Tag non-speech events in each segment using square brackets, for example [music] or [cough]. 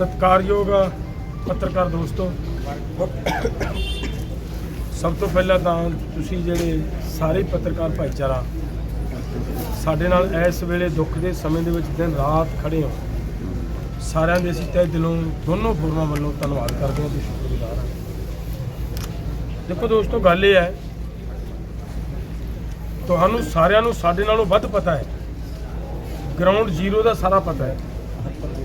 ਸਤਿਕਾਰਯੋਗ ਪੱਤਰਕਾਰ ਦੋਸਤੋ, ਸਭ ਤੋਂ ਪਹਿਲਾਂ ਤਾਂ ਤੁਸੀਂ ਜਿਹੜੇ ਸਾਰੇ ਪੱਤਰਕਾਰ ਭਾਈਚਾਰਾ, ਸਾਡੇ ਨਾਲ ਇਸ ਵੇਲੇ ਦੁੱਖ ਦੇ ਸਮੇਂ ਦੇ ਵਿੱਚ ਦਿਨ ਰਾਤ ਖੜੇ ਹੋ। ਸਾਰਿਆਂ ਦੇ ਅਸੀਂ ਤਹਿ ਦਿਲੋਂ ਦੋਨੋਂ ਫੋਰਮਾਂ ਵੱਲੋਂ ਧੰਨਵਾਦ ਕਰਦੇ ਹਾਂ ਤੇ ਸ਼ੁਕਰਗੁਜ਼ਾਰ ਹਾਂ। ਦੇਖੋ ਦੋਸਤੋ, ਗੱਲ ਇਹ ਹੈ, ਤੁਹਾਨੂੰ ਸਾਰਿਆਂ ਨੂੰ ਸਾਡੇ ਨਾਲੋਂ ਵੱਧ ਪਤਾ ਹੈ। ਗਰਾਊਂਡ ਜ਼ੀਰੋ ਦਾ ਸਾਰਾ ਪਤਾ ਹੈ।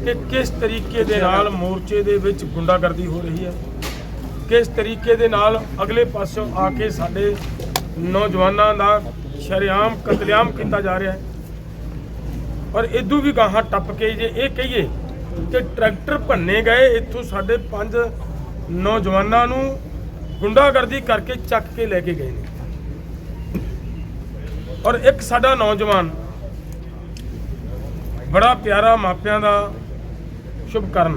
ਕਿ ਕਿਸ ਤਰੀਕੇ ਦੇ ਨਾਲ ਮੋਰਚੇ ਦੇ ਵਿੱਚ ਗੁੰਡਾਗਰਦੀ ਹੋ ਰਹੀ ਹੈ? ਕਿਸ ਤਰੀਕੇ ਦੇ ਨਾਲ ਅਗਲੇ ਪਾਸਿਓਂ ਆ ਕੇ ਸਾਡੇ ਨੌਜਵਾਨਾਂ ਦਾ ਸ਼ਰੇਆਮ ਕਤਲੇਆਮ ਕੀਤਾ ਜਾ ਰਿਹਾ ਹੈ? ਔਰ ਇਦੋਂ ਵੀ ਗਾਹਾਂ ਟੱਪ ਕੇ ਜੇ ਇਹ ਕਹੀਏ ਕਿ ਟਰੈਕਟਰ ਭੰਨੇ ਗਏ, ਇੱਥੋਂ ਸਾਡੇ ਪੰਜ ਨੌਜਵਾਨਾਂ ਨੂੰ ਗੁੰਡਾਗਰਦੀ ਕਰਕੇ ਚੱਕ ਕੇ ਲੈ ਕੇ ਗਏ ਨੇ। ਔਰ ਇੱਕ ਸਾਡਾ ਨੌਜਵਾਨ ਬੜਾ ਪਿਆਰਾ ਮਾਪਿਆਂ ਦਾ ਸ਼ੁਭ ਕਰਨ।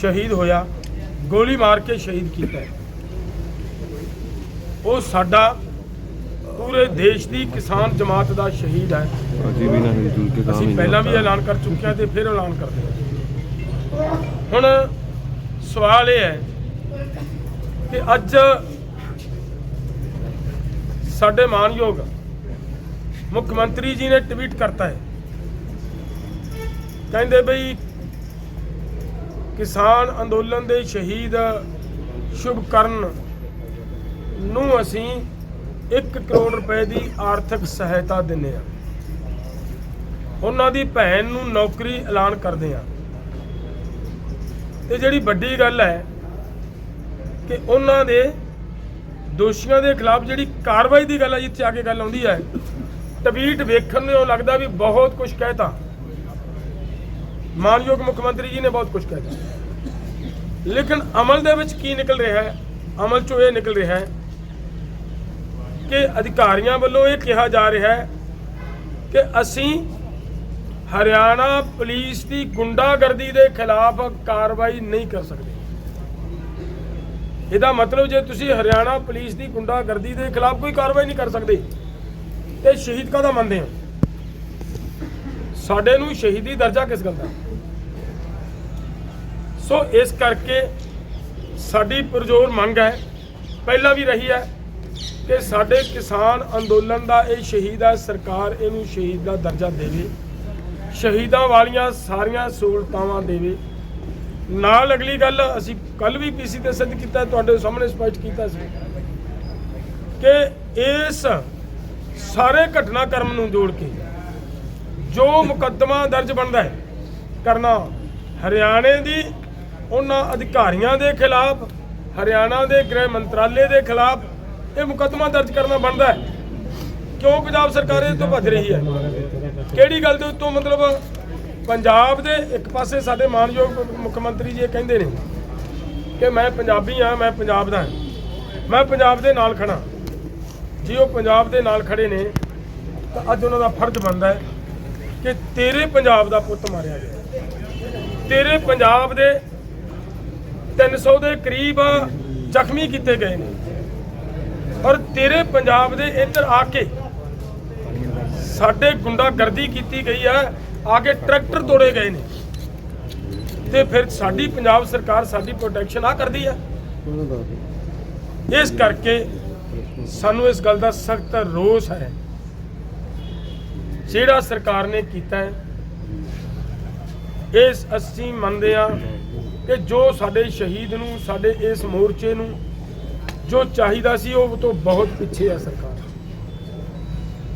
ਸ਼ਹੀਦ ਹੋਇਆ। ਗੋਲੀ ਮਾਰ ਕੇ ਸ਼ਹੀਦ ਕੀਤਾ। ਉਹ ਸਾਡਾ ਪੂਰੇ ਦੇਸ਼ ਦੀ ਕਿਸਾਨ ਜਮਾਤ ਦਾ ਸ਼ਹੀਦ ਹੈ। ਅਸੀਂ ਵੀ ਨਾ ਮਿਲਜੁਲ ਕੇ ਕੰਮ ਅਸੀਂ ਹੀ ਪਹਿਲਾਂ ਵੀ ਐਲਾਨ ਕਰ ਚੁੱਕੇ ਹਾਂ ਤੇ ਫਿਰ ਐਲਾਨ ਕਰਦੇ ਹਾਂ। ਹੁਣ ਸਵਾਲ ਇਹ ਹੈ ਕਿ ਅੱਜ ਸਾਡੇ ਮਾਨਯੋਗ ਮੁੱਖ ਮੰਤਰੀ ਜੀ ਨੇ ਟਵੀਟ ਕਰਤਾ ਹੈ। ਕਹਿੰਦੇ ਬਈ ਕਿਸਾਨ ਅੰਦੋਲਨ ਦੇ ਸ਼ਹੀਦ ਸ਼ੁਭਕਰਨ ਨੂੰ ਅਸੀਂ 1 ਕਰੋੜ ਰੁਪਏ ਦੀ ਆਰਥਿਕ ਸਹਾਇਤਾ ਦਿੰਦੇ ਹਾਂ। ਉਹਨਾਂ ਦੀ ਭੈਣ ਨੂੰ ਨੌਕਰੀ ਐਲਾਨ ਕਰਦੇ ਆ ਤੇ ਜਿਹੜੀ ਵੱਡੀ ਗੱਲ ਹੈ ਕਿ ਉਹਨਾਂ ਦੇ ਦੋਸ਼ੀਆਂ ਦੇ ਖਿਲਾਫ ਜਿਹੜੀ ਕਾਰਵਾਈ ਦੀ ਗੱਲ ਹੈ ਜਿੱਥੇ ਆ ਕੇ ਗੱਲ ਆਉਂਦੀ ਹੈ ਟਵੀਟ ਵੇਖਣ ਨੂੰ ਲੱਗਦਾ ਵੀ ਬਹੁਤ ਕੁਝ ਕਹਿਤਾ। ਮਾਨਯੋਗ ਮੁੱਖ ਮੰਤਰੀ ਜੀ ਨੇ ਬਹੁਤ ਕੁਝ ਦਿੱਤਾ ਲੇਕਿਨ ਅਮਲ ਦੇ ਵਿੱਚ ਕੀ ਨਿਕਲ ਰਿਹਾ ਹੈ? ਅਮਲ ਚੋਂ ਇਹ ਨਿਕਲ ਰਿਹਾ ਹੈ ਕਿ ਅਧਿਕਾਰੀਆਂ ਵੱਲੋਂ ਇਹ ਕਿਹਾ ਜਾ ਰਿਹਾ ਹੈ ਕਿ ਅਸੀਂ ਹਰਿਆਣਾ ਪੁਲਿਸ ਦੀ ਗੁੰਡਾਗਰਦੀ ਦੇ ਖਿਲਾਫ ਕਾਰਵਾਈ ਨਹੀਂ ਕਰ ਸਕਦੇ। ਇਹਦਾ ਮਤਲਬ ਜੇ ਤੁਸੀਂ ਹਰਿਆਣਾ ਪੁਲਿਸ ਦੀ ਗੁੰਡਾਗਰਦੀ ਦੇ ਖਿਲਾਫ ਕੋਈ ਕਾਰਵਾਈ ਨਹੀਂ ਕਰ ਸਕਦੇ, ਤੇ ਸ਼ਹੀਦ ਕਾਹਦਾ ਮੰਨਦੇ ਹੋ? ਸਾਡੇ ਨੂੰ ਸ਼ਹੀਦੀ ਦਰਜਾ ਕਿਸ ਗੱਲ ਦਾ? ਸੋ ਇਸ ਕਰਕੇ ਸਾਡੀ ਪਰਜ਼ੋਰ ਮੰਗ ਹੈ, ਪਹਿਲਾਂ ਵੀ ਰਹੀ ਹੈ, ਕਿ ਸਾਡੇ ਕਿਸਾਨ ਅੰਦੋਲਨ ਦਾ ਇਹ ਸ਼ਹੀਦ ਹੈ, ਸਰਕਾਰ ਇਹਨੂੰ ਸ਼ਹੀਦ ਦਾ ਦਰਜਾ ਦੇਵੇ, ਸ਼ਹੀਦਾਂ ਵਾਲੀਆਂ ਸਾਰੀਆਂ ਸਹੂਲਤਾਵਾਂ ਦੇਵੇ। ਨਾਲ ਅਗਲੀ ਗੱਲ, ਅਸੀਂ ਕੱਲ ਵੀ ਪੀਸੀ ਤੇ ਸਿੱਧ ਕੀਤਾ, ਤੁਹਾਡੇ ਸਾਹਮਣੇ ਸਪਸ਼ਟ ਕੀਤਾ ਸੀ, ਕਿ ਇਸ ਸਾਰੇ ਘਟਨਾਕ੍ਰਮ ਨੂੰ ਜੋੜ ਕੇ ਜੋ ਮੁਕੱਦਮਾ ਦਰਜ ਬਣਦਾ ਹੈ ਕਰਨਾ ਹਰਿਆਣੇ ਦੀ ਉਹਨਾਂ ਅਧਿਕਾਰੀਆਂ ਦੇ ਖਿਲਾਫ, ਹਰਿਆਣਾ ਦੇ ਗ੍ਰਹਿ ਮੰਤਰਾਲੇ ਦੇ ਖਿਲਾਫ ਇਹ ਮੁਕੱਦਮਾ ਦਰਜ ਕਰਨਾ ਬਣਦਾ ਹੈ। ਕਿਉਂ ਪੰਜਾਬ ਸਰਕਾਰ ਇਹ ਤੋਂ ਭੱਜ ਰਹੀ ਹੈ? ਕਿਹੜੀ ਗੱਲ ਦੇ ਉੱਤੋਂ ਮਤਲਬ ਪੰਜਾਬ ਦੇ ਇੱਕ ਪਾਸੇ ਸਾਡੇ ਮਾਨਯੋਗ ਮੁੱਖ ਮੰਤਰੀ ਜੀ ਇਹ ਕਹਿੰਦੇ ਨੇ ਕਿ ਮੈਂ ਪੰਜਾਬੀ ਹਾਂ, ਮੈਂ ਪੰਜਾਬ ਦਾ ਮੈਂ ਪੰਜਾਬ ਦੇ ਨਾਲ ਖੜਾ ਜੀ ਉਹ ਪੰਜਾਬ ਦੇ ਨਾਲ ਖੜੇ ਨੇ, ਤਾਂ ਅੱਜ ਉਹਨਾਂ ਦਾ ਫਰਜ਼ ਬਣਦਾ ਹੈ ਕਿ ਤੇਰੇ ਪੰਜਾਬ ਦਾ ਪੁੱਤ ਮਾਰਿਆ ਗਿਆ। ਤੇਰੇ ਪੰਜਾਬ ਦੇ 300 ਦੇ ਕਰੀਬ ਜ਼ਖਮੀ ਕੀਤੇ ਗਏ ਨੇ। ਔਰ ਤੇਰੇ ਪੰਜਾਬ ਦੇ ਇੱਧਰ ਆ ਕੇ ਸਾਡੇ ਗੁੰਡਾਗਰਦੀ ਕੀਤੀ ਗਈ ਹੈ, ਆ ਕੇ ਟਰੈਕਟਰ ਤੋੜੇ ਗਏ ਨੇ। ਤੇ ਫਿਰ ਸਾਡੀ ਪੰਜਾਬ ਸਰਕਾਰ ਸਾਡੀ ਪ੍ਰੋਟੈਕਸ਼ਨ ਆ ਕਰਦੀ ਹੈ। ਇਸ ਕਰਕੇ ਸਾਨੂੰ ਇਸ ਗੱਲ ਦਾ ਸਖਤ ਰੋਸ ਹੈ ਜਿਹੜਾ ਸਰਕਾਰ ਨੇ ਕੀਤਾ ਹੈ ਇਸ ਅਸੀਂ ਮੰਨਦੇ ਹਾਂ ਕਿ ਜੋ ਸਾਡੇ ਸ਼ਹੀਦ ਨੂੰ, ਸਾਡੇ ਇਸ ਮੋਰਚੇ ਨੂੰ ਜੋ ਚਾਹੀਦਾ ਸੀ, ਉਹ ਤੋਂ ਬਹੁਤ ਪਿੱਛੇ ਆ ਸਰਕਾਰ।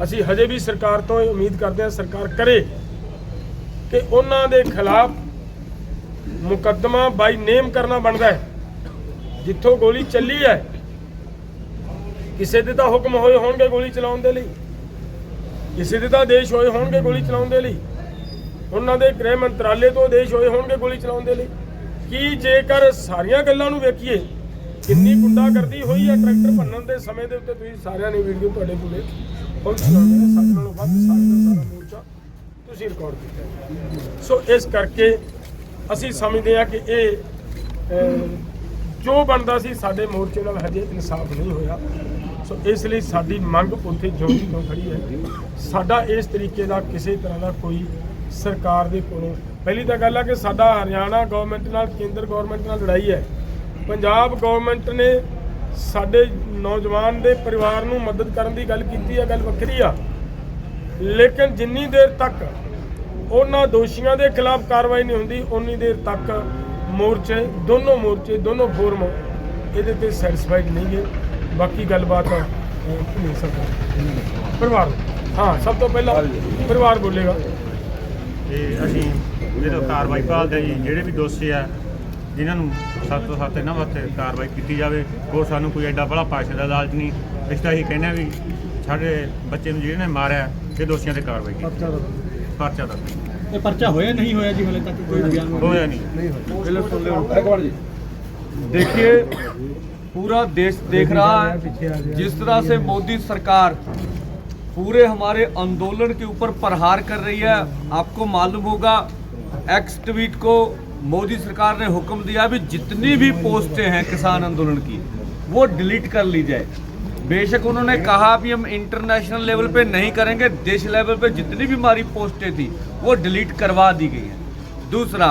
ਅਸੀਂ ਹਜੇ ਵੀ ਸਰਕਾਰ ਤੋਂ ਇਹ ਉਮੀਦ ਕਰਦੇ ਹਾਂ, ਸਰਕਾਰ ਕਰੇ ਕਿ ਉਹਨਾਂ ਦੇ ਖਿਲਾਫ ਮੁਕੱਦਮਾ ਬਾਈ ਨੇਮ ਕਰਨਾ ਬਣਦਾ ਹੈ। ਜਿੱਥੋਂ ਗੋਲੀ ਚੱਲੀ ਹੈ, ਕਿਸੇ ਦੇ ਤਾਂ ਹੁਕਮ ਹੋਏ ਹੋਣਗੇ ਗੋਲੀ ਚਲਾਉਣ ਦੇ ਲਈ। ਕਿਸੇ ਦੇ ਤਾਂ ਆਦੇਸ਼ ਹੋਏ ਹੋਣਗੇ ਗੋਲੀ ਚਲਾਉਣ ਦੇ ਲਈ। ਉਹਨਾਂ ਦੇ ਗ੍ਰਹਿ ਮੰਤਰਾਲੇ ਤੋਂ ਆਦੇਸ਼ ਹੋਏ ਹੋਣਗੇ ਗੋਲੀ ਚਲਾਉਣ ਦੇ ਲਈ। ਕੀ ਜੇਕਰ ਸਾਰੀਆਂ ਗੱਲਾਂ ਨੂੰ ਵੇਖੀਏ, ਕਿੰਨੀ ਗੁੰਡਾਗਰਦੀ ਹੋਈ ਹੈ ਟਰੈਕਟਰ ਭੰਨਣ ਦੇ ਸਮੇਂ ਦੇ ਉੱਤੇ, ਤੁਸੀਂ ਸਾਰਿਆਂ ਨੇ ਵੀਡੀਓ ਤੁਹਾਡੇ ਕੋਲੇ ਪਹੁੰਚਣਾ ਹੈ, ਸਾਡੇ ਨਾਲੋਂ ਵੱਧ ਸਾਰਾ ਸਾਰਾ ਮੋਰਚਾ ਤੁਸੀਂ ਰਿਕਾਰਡ ਕੀਤਾ ਸੋ ਇਸ ਕਰਕੇ ਅਸੀਂ ਸਮਝਦੇ ਹਾਂ ਕਿ ਇਹ ਜੋ ਬਣਦਾ ਸੀ, ਸਾਡੇ ਮੋਰਚੇ ਨਾਲ ਹਜੇ ਇਨਸਾਫ ਨਹੀਂ ਹੋਇਆ। ਸੋ ਇਸ ਲਈ ਸਾਡੀ ਮੰਗ ਉੱਥੇ ਜਿਉਂ ਦੀ ਤਿਉਂ ਖੜੀ ਹੈ। ਸਾਡਾ ਇਸ ਤਰੀਕੇ ਦਾ ਕਿਸੇ ਤਰ੍ਹਾਂ ਦਾ ਕੋਈ ਸਰਕਾਰ ਦੇ ਕੋਲੋਂ ਪਹਿਲੀ ਤਾਂ ਗੱਲ ਆ ਕਿ ਸਾਡਾ ਹਰਿਆਣਾ ਗਵਰਨਮੈਂਟ ਨਾਲ, ਕੇਂਦਰ ਗਵਰਨਮੈਂਟ ਨਾਲ ਲੜਾਈ ਹੈ। ਪੰਜਾਬ ਗਵਰਨਮੈਂਟ ਨੇ ਸਾਡੇ ਨੌਜਵਾਨ ਦੇ ਪਰਿਵਾਰ ਨੂੰ ਮਦਦ ਕਰਨ ਦੀ ਗੱਲ ਕੀਤੀ ਹੈ ਗੱਲ ਵੱਖਰੀ ਆ। ਲੇਕਿਨ ਜਿੰਨੀ ਦੇਰ ਤੱਕ ਉਹਨਾਂ ਦੋਸ਼ੀਆਂ ਦੇ ਖਿਲਾਫ ਕਾਰਵਾਈ ਨਹੀਂ ਹੁੰਦੀ ਉਨੀ ਦੇਰ ਤੱਕ ਮੋਰਚੇ, ਦੋਨੋਂ ਮੋਰਚੇ, ਦੋਨੋਂ ਫੋਰਮ ਇਹਦੇ ਤੇ ਸੈਟੀਸਫਾਈਡ ਨਹੀਂ ਗੇ ਬਾਕੀ ਗੱਲਬਾਤ ਨਹੀਂ ਸਕਦਾ। ਪਰਿਵਾਰ। ਹਾਂ ਸਭ ਤੋਂ ਪਹਿਲਾਂ ਪਰਿਵਾਰ ਬੋਲੇਗਾ। ਤੇ ਅਸੀਂ ਜਿਹੜਾ ਕਾਰਵਾਈ ਭਾਲਦੇ ਜੀ ਜਿਹੜੇ ਵੀ ਦੋਸ਼ੀ ਆ ਜਿਨ੍ਹਾਂ ਨੂੰ ਸਖਤ ਤੋਂ ਸਖਤ ਇਹਨਾਂ ਵਾਸਤੇ ਕਾਰਵਾਈ ਕੀਤੀ ਜਾਵੇ ਹੋਰ ਸਾਨੂੰ ਕੋਈ ਐਡਾ ਬੜਾ ਪਾਸ਼ਾ ਦਾ ਲਾਲਚ ਨਹੀਂ। ਇਸ ਤਾਂ ਅਸੀਂ ਕਹਿੰਦੇ ਵੀ ਸਾਡੇ ਬੱਚੇ ਨੂੰ ਜਿਹੜੇ ਨੇ ਮਾਰਿਆ ਤੇ ਦੋਸ਼ੀਆਂ ਤੇ ਕਾਰਵਾਈ ਕੀਤੀ ਪਰਚਾ ਦਾ ਇਹ ਪਰਚਾ ਹੋਇਆ ਨਹੀਂ ਹੋਇਆ ਜੀ ਹਲੇ ਤੱਕ ਕੋਈ ਹੋਇਆ ਨਹੀਂ। ਨਹੀਂ ਹੋਇਆ। ਪਹਿਲਾਂ ਇੱਕ ਵਾਰ ਜੀ। ਦੇਖੀਏ पूरा देश देख रहा है जिस तरह से मोदी सरकार पूरे हमारे आंदोलन के ऊपर प्रहार कर रही है आपको मालूम होगा एक्स ट्वीट को मोदी सरकार ने हुक्म दिया भी जितनी भी पोस्टें हैं किसान आंदोलन की वो डिलीट कर ली जाए बेशक उन्होंने कहा भी हम इंटरनेशनल लेवल पे नहीं करेंगे देश लेवल पे जितनी भी हमारी पोस्टें थी वो डिलीट करवा दी गई हैं दूसरा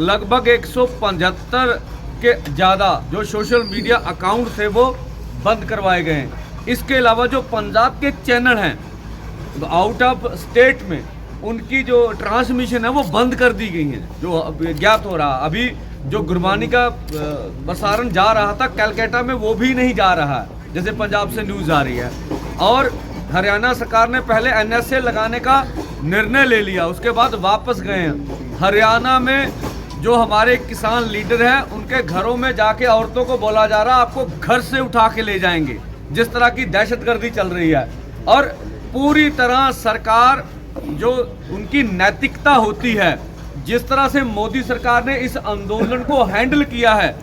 लगभग 175 के ज़्यादा जो सोशल मीडिया अकाउंट थे वो बंद करवाए गए हैं। इसके अलावा जो पंजाब के चैनल हैं आउट ऑफ़ स्टेट में, उनकी जो ट्रांसमिशन है वो बंद कर दी गई है। जो ज्ञात हो रहा, अभी जो गुरबानी का प्रसारण जा रहा था, कैलकाटा में वो भी नहीं जा रहा है, जैसे पंजाब से न्यूज़ आ रही है। और हरियाणा सरकार ने पहले एनएसए लगाने का निर्णय ले लिया, उसके बाद वापस गए हैं। हरियाणा में जो हमारे किसान लीडर हैं, उनके घरों में जाके औरतों को बोला जा रहा, आपको घर से उठा के ले जाएँगे, जिस तरह की दहशतगर्दी चल रही है। और पूरी तरह सरकार जो उनकी नैतिकता होती है, जिस तरह से मोदी सरकार ने इस आंदोलन को हैंडल किया है,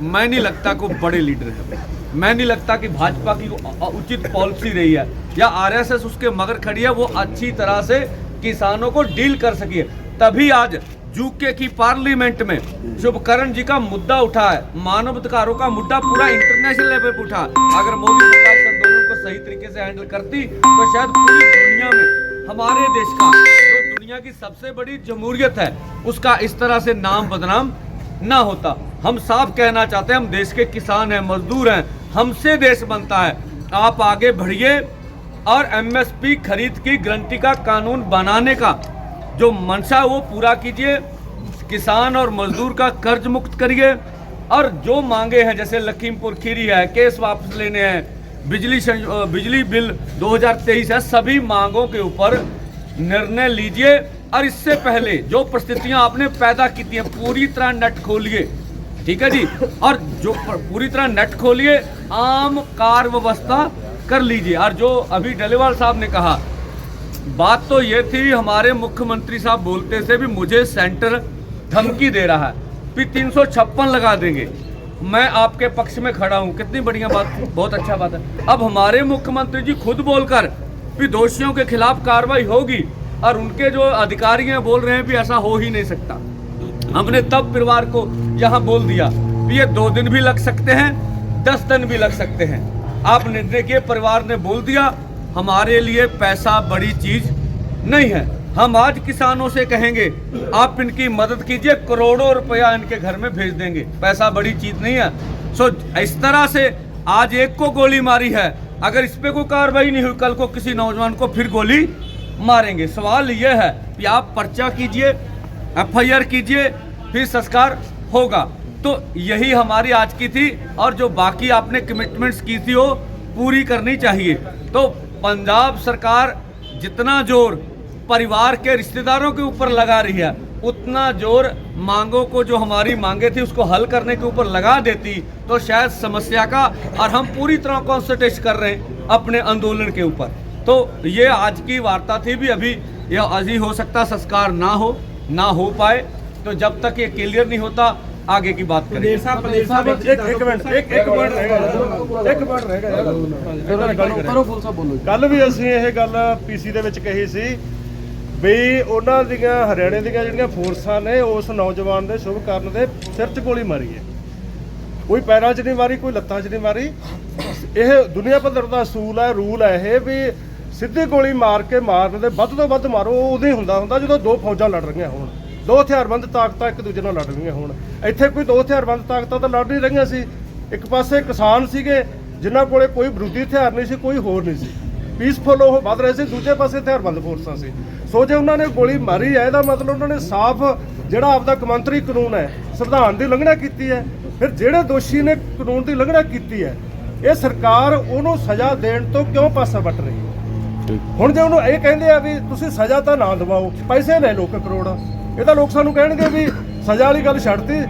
मैं नहीं लगता को बड़े लीडर है। मैं नहीं लगता कि भाजपा की उचित पॉलिसी रही है, या आरएसएस उसके मगर खड़ी है, वो अच्छी तरह से किसानों को डील कर सकी है। तभी आज यूके की पार्लियामेंट में शुभकरण जी का मुद्दा उठा है। मानव अधिकारों का मुद्दा पूरा इंटरनेशनल लेवल पे उठा। अगर मोदी सरकार इस आंदोलन को सही तरीके से हैंडल करती तो शायद पूरी दुनिया में, हमारे देश का, जो दुनिया की सबसे बड़ी जमहूरियत है, उसका इस तरह से नाम बदनाम ना होता। हम साफ़ कहना चाहते हैं, हम देश के किसान हैं, मजदूर हैं, हमसे देश बनता है। आप आगे बढ़िए और एमएसपी खरीद की गारंटी का कानून बनाने का जो मंशा है वो पूरा कीजिए, किसान और मजदूर का कर्ज मुक्त करिए। और जो मांगे हैं, जैसे लखीमपुर खीरी है, केस वापस लेने हैं, बिजली बिजली बिल 2023 है, सभी मांगों के ऊपर निर्णय लीजिए। और इससे पहले जो परिस्थितियाँ आपने पैदा की थी, पूरी तरह नेट खोलिए। ठीक है जी? और जो पूरी तरह नेट खोलिए, आम कार व्यवस्था कर लीजिए। और जो अभी डलेवाल साहब ने कहा बात तो ये थी, हमारे मुख्यमंत्री साहब बोलते थे भी मुझे सेंटर धमकी दे रहा है, फिर तीन लगा देंगे। मैं आपके पक्ष में खड़ा हूँ, कितनी बढ़िया बात बहुत अच्छा बात है। अब हमारे मुख्यमंत्री जी खुद बोलकर भी दोषियों के खिलाफ कार्रवाई होगी, और उनके जो अधिकारी हैं, बोल रहे हैं भी ऐसा हो ही नहीं सकता। हमने तब परिवार को यहाँ बोल दिया, भी ये दो दिन भी लग सकते हैं, दस दिन भी लग सकते हैं। आप निर्णय किए परिवार ने बोल दिया हमारे लिए पैसा बड़ी चीज़ नहीं है। हम आज किसानों से कहेंगे, आप इनकी मदद कीजिए, करोड़ों रुपया इनके घर में भेज देंगे। पैसा बड़ी चीज़ नहीं है। सो इस तरह से आज एक को गोली मारी है। अगर इस पे कोई कार्रवाई नहीं हुई, कल को किसी नौजवान को फिर गोली मारेंगे। सवाल यह है कि आप पर्चा कीजिए, एफआईआर कीजिए, फिर संस्कार होगा। तो यही हमारी आज की थी, और जो बाकी आपने कमिटमेंट्स की थी, वो पूरी करनी चाहिए। तो पंजाब सरकार जितना ज़ोर परिवार के रिश्तेदारों के ऊपर लगा रही है, उतना ज़ोर मांगों को जो हमारी मांगे थी उसको हल करने के ऊपर लगा देती तो शायद समस्या का और हम पूरी तरह कॉन्सेंट्रेट कर रहे हैं अपने आंदोलन के ऊपर। तो ये आज की वार्ता थी भी, अभी यह अभी हो सकता संस्कार ना हो ना हो पाए तो जब तक ये क्लियर नहीं होता आगे की बात करेंगे ਸਾਹਿਬ ਪਨੇਰ ਸਾਹਿਬ ਇੱਕ ਇੱਕ ਮਿੰਟ ਇੱਕ ਇੱਕ ਮਿੰਟ ਰਹਿ ਗਿਆ ਇੱਕ ਮਿੰਟ ਰਹਿ ਗਿਆ ਯਾਰ ਇਹਨਾਂ ਨੇ ਗੱਲ ਕਰੀ ਕੱਲ ਵੀ ਅਸੀਂ ਇਹ ਗੱਲ ਪੀਸੀ ਦੇ ਵਿੱਚ ਕਹੀ ਸੀ ਵੀ ਉਹਨਾਂ ਦੀਆਂ ਹਰਿਆਣੇ ਦੀਆਂ ਜਿਹੜੀਆਂ ਫੋਰਸਾਂ ਨੇ ਉਸ ਨੌਜਵਾਨ ਦੇ ਸ਼ੁਭ ਕਰਨ ਦੇ ਸਿਰ 'ਚ ਗੋਲੀ ਮਾਰੀ ਹੈ ਕੋਈ ਪੈਰਾਂ 'ਚ ਨਹੀਂ ਮਾਰੀ ਕੋਈ ਲੱਤਾਂ 'ਚ ਨਹੀਂ ਮਾਰੀ ਇਹ ਦੁਨੀਆ ਪੱਧਰ ਦਾ ਅਸੂਲ ਹੈ ਰੂਲ ਹੈ ਇਹ ਵੀ ਸਿੱਧੀ ਗੋਲੀ ਮਾਰ ਕੇ ਮਾਰਨ ਦੇ ਵੱਧ ਤੋਂ ਵੱਧ ਮਾਰੋ ਉਹ ਉਦੋਂ ਹੀ ਹੁੰਦਾ ਹੁੰਦਾ ਜਦੋਂ ਦੋ ਫੌਜਾਂ ਲੜ ਰਹੀਆਂ ਹੋਣ ਦੋ ਹਥਿਆਰਬੰਦ ਤਾਕਤਾਂ ਇੱਕ ਦੂਜੇ ਨਾਲ ਲੜ ਰਹੀਆਂ ਹੋਣ। ਇੱਥੇ ਕੋਈ ਦੋ ਹਥਿਆਰਬੰਦ ਤਾਕਤਾਂ ਤਾਂ ਲੜ ਨਹੀਂ ਰਹੀਆਂ ਸੀ। ਇੱਕ ਪਾਸੇ ਕਿਸਾਨ ਸੀਗੇ ਜਿਨ੍ਹਾਂ ਕੋਲੇ ਕੋਈ ਵਿਰੋਧੀ ਹਥਿਆਰ ਨਹੀਂ ਸੀ ਕੋਈ ਹੋਰ ਨਹੀਂ ਸੀ। ਪੀਸਫੁਲ ਉਹ ਵੱਧ ਰਹੇ ਸੀ ਦੂਜੇ ਪਾਸੇ ਹਥਿਆਰਬੰਦ ਫੋਰਸਾਂ ਸੀ। ਸੋ ਜੇ ਉਹਨਾਂ ਨੇ ਗੋਲੀ ਮਾਰੀ ਹੈ ਇਹਦਾ ਮਤਲਬ ਉਹਨਾਂ ਨੇ ਸਾਫ਼ ਜਿਹੜਾ ਆਪਦਾ ਕਮੰਤਰੀ ਕਾਨੂੰਨ ਹੈ ਸੰਵਿਧਾਨ ਦੀ ਉਲੰਘਣਾ ਕੀਤੀ ਹੈ। ਫਿਰ ਜਿਹੜੇ ਦੋਸ਼ੀ ਨੇ ਕਾਨੂੰਨ ਦੀ ਉਲੰਘਣਾ ਕੀਤੀ ਹੈ ਇਹ ਸਰਕਾਰ ਉਹਨੂੰ ਸਜ਼ਾ ਦੇਣ ਤੋਂ ਕਿਉਂ ਪਾਸਾ ਵੱਟ ਰਹੀ ਹੈ? ਹੁਣ ਜੇ ਉਹਨੂੰ ਇਹ ਕਹਿੰਦੇ ਆ ਵੀ ਤੁਸੀਂ ਸਜ਼ਾ ਤਾਂ ਨਾ ਦਿਵਾਓ ਪੈਸੇ ਲੈ ਲੋ ਕਿ ਕਰੋੜ। ਇਹ ਤਾਂ ਲੋਕ ਸਾਨੂੰ ਕਹਿਣਗੇ ਵੀ ਸਜ਼ਾ ਵਾਲੀ ਗੱਲ ਛੱਡਤੀ,